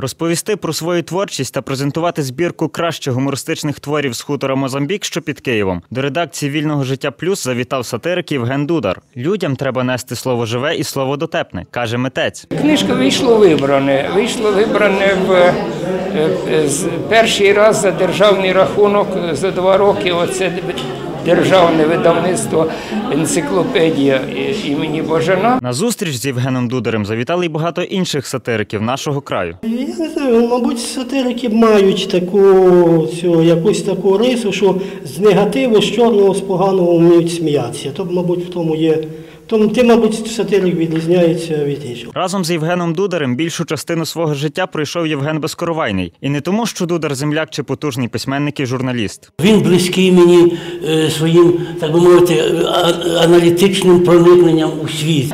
Розповісти про свою творчість та презентувати збірку кращих гумористичних творів з хутора Мозамбік, що під Києвом, до редакції вільного життя плюс завітав сатирик Євген Дудар. Людям треба нести слово живе і слово дотепне, каже митець. Книжка вийшло вибране. Вийшло вибране в перший раз за державний рахунок е, за два роки. Оце державне видавництво енциклопедія е, імені Божана. На зустріч з Євгеном Дударем завітали й багато інших сатириків нашого краю. Я не знаю, мабуть, сатирики мають таку цю, якусь таку рису, що з негативу, з чорного, з поганого вміють сміятися. То, мабуть, в тому є. Тому ти, мабуть, сатирик відрізняється від іншого. Разом з Євгеном Дударем більшу частину свого життя пройшов Євген Безкоровайний. І не тому, що Дудар земляк чи потужний письменник і журналіст. Він близький мені е, своїм, так би мовити, аналітичним проникненням у світ.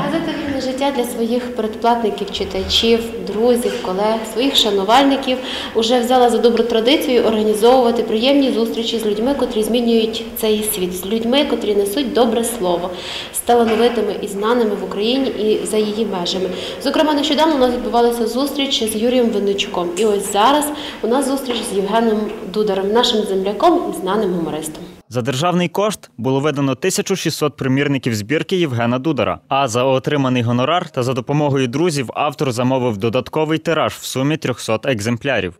Життя для своїх передплатників, читачів, друзів, колег, своїх шанувальників уже взяла за добру традицію організовувати приємні зустрічі з людьми, котрі змінюють цей світ, з людьми, котрі несуть добре слово, з талановитими і знаними в Україні і за її межами. Зокрема, нещодавно у нас відбувалася зустріч з Юрієм Винничуком. І ось зараз у нас зустріч з Євгеном Дударем, нашим земляком і знаним гумористом. За державний кошт було видано 1600 примірників збірки Євгена Дудара. А за отриманий гонорар та за допомогою друзів автор замовив додатковий тираж в сумі 300 екземплярів.